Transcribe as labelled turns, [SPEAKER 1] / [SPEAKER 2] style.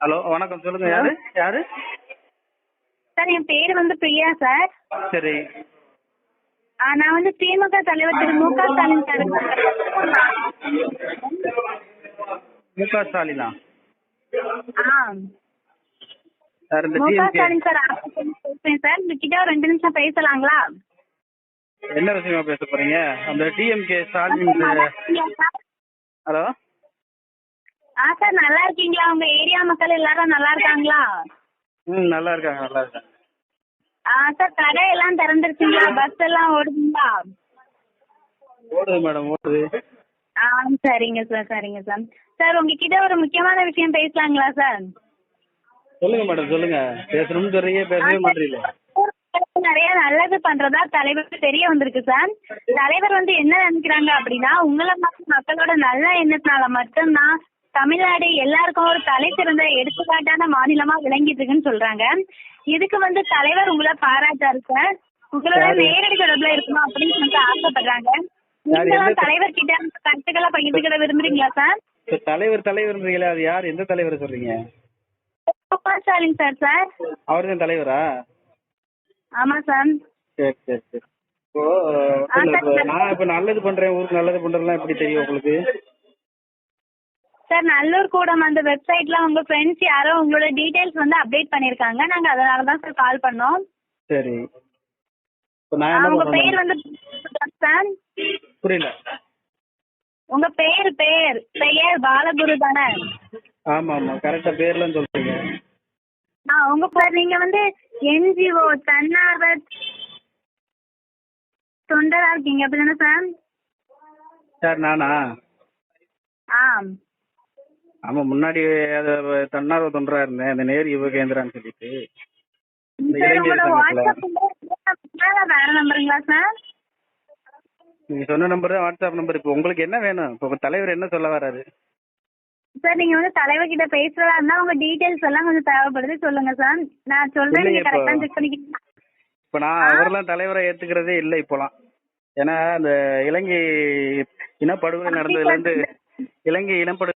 [SPEAKER 1] Hello வணக்கம். சொல்லுங்க யாரு? யாரு?
[SPEAKER 2] சார் என் பேர் வந்து பிரியா சார்.
[SPEAKER 1] சரி.
[SPEAKER 2] ஆ, நான் வந்து திமுக தலைவர் திரு மு க ஸ்டாலின் சார்.
[SPEAKER 1] மு க ஸ்டாலினா?
[SPEAKER 2] மு க ஸ்டாலின் சார் பேசுறேன் சார். உங்ககிட்ட ஒரு ரெண்டு நிமிஷம் பேசலாங்களா?
[SPEAKER 1] என்ன விஷயமா பேச போறீங்க? அந்த டிஎம்கே ஸ்டாலின்? ஹலோ?
[SPEAKER 2] சார் நல்லா இருக்கீங்களா? உங்க ஏரியா மக்கள் எல்லாரும் நல்லா இருக்காங்களா?
[SPEAKER 1] ம் நல்லா இருக்காங்க நல்லா இருக்காங்க.
[SPEAKER 2] ஆ சார் கடை எல்லாம் திறந்துருச்சுங்களா? பஸ் எல்லாம் ஓடுதுங்களா?
[SPEAKER 1] ஓடுது மேடம் ஓடுது.
[SPEAKER 2] ஆ சரிங்க சார் சரிங்க சார். சார் உங்ககிட்ட ஒரு முக்கியமான விஷயம் பேசலாங்களா சார்?
[SPEAKER 1] சொல்லுங்க மேடம் சொல்லுங்க. பேசணும்னு சொல்றீங்க பேசவே மாட்டீங்களே.
[SPEAKER 2] நிறைய நல்லது பண்றதா தலைவருக்கு தெரிய வந்திருக்கு சார். தலைவர் வந்து என்ன நினைக்கிறாங்க அப்படின்னா உங்களை மக்களோட நல்ல எண்ணத்தினால மட்டும்தான் தமிழ்நாடு எல்லாருக்கும் ஒரு தலை சிறந்த எடுத்துக்காட்டான மாநிலமா விளங்கிட்டு இருக்குன்னு சொல்றாங்க. இதுக்கு வந்து தலைவர் உங்களை பாராட்டாரு சார் உங்களோட? நேரடி தொடர்புல இருக்கணும் அப்படின்னு சொல்லிட்டு ஆசைப்படுறாங்க? நீங்களும் தலைவர் கிட்ட கருத்துக்களை பகிர்ந்துக்கிட விரும்புறீங்களா சார்?
[SPEAKER 1] தலைவர் தலைவர்ன்றீங்களே அது யார்? எந்த தலைவர் சொல்றீங்க?
[SPEAKER 2] Stalin sir sir.
[SPEAKER 1] அவர் தான் தலைவரா?
[SPEAKER 2] ஆமா சார்.
[SPEAKER 1] சரி சரி சரி. இப்போ. நான் இப்ப நல்லது பண்றேன் ஊருக்கு நல்லது பண்றதுலாம் எப்படி தெரியும் உங்களுக்கு?
[SPEAKER 2] சார் நல்லூர் கூடம் அந்த வெப்சைட்ல உங்க ஃப்ரெண்ட்ஸ் யாரோ உங்களோட டீடைல்ஸ் வந்து அப்டேட் பண்ணிருக்காங்க நாங்க அதனால தான் சார் கால் பண்ணோம்.
[SPEAKER 1] சரி. இப்போ நான்
[SPEAKER 2] ஆ,
[SPEAKER 1] என்ன
[SPEAKER 2] உங்க பேர் வந்து சார்?
[SPEAKER 1] புரியல.
[SPEAKER 2] உங்க பேர் பேர். பெயர் பாலகுரு தானே?
[SPEAKER 1] ஆமா ஆமா கரெக்டா பேர்லாம் சொல்றீங்க.
[SPEAKER 2] ஆ உங்க பேர் நீங்க வந்து என்ஜிஓ தன்னார்வ தொண்டரா இருக்கீங்க. அப்படிதானே சார்?
[SPEAKER 1] சார் நானா?
[SPEAKER 2] ஆ
[SPEAKER 1] ஆமா முன்னாடி அது தன்னார்வ தொண்டரா இருந்தேன். அந்த நேரு யுவ கேந்திரான்னு சொல்லிட்டு. இந்த
[SPEAKER 2] சார்
[SPEAKER 1] இளைஞர்
[SPEAKER 2] உங்களோட
[SPEAKER 1] சங்கத்துல.
[SPEAKER 2] வாட்ஸ்அப் நம்பர் வேற நம்பருங்களா சார்
[SPEAKER 1] நீங்க சொன்ன நம்பர் தான் வாட்ஸ்அப் நம்பர் இப்போ உங்களுக்கு என்ன வேணும்? இப்போ தலைவர் என்ன சொல்ல வராரு?
[SPEAKER 2] சார் நீங்க வந்து தலைவர் கிட்ட பேசுறதா இருந்தா உங்க டீடைல்ஸ் எல்லாம் கொஞ்சம் தேவைப்படுது. சொல்லுங்க சார் நான் சொல்றேன் நீங்க. கரெக்டா செக் பண்ணிக்கிட்டீங்க
[SPEAKER 1] இப்போ நான் அவரெல்லாம் தலைவரை ஏத்துக்கிறதே இல்லை இப்போலாம். ஏன்னா அந்த இலங்கை இனப்படுகொலை நடந்ததுல இருந்து இலங்கை இனப்படு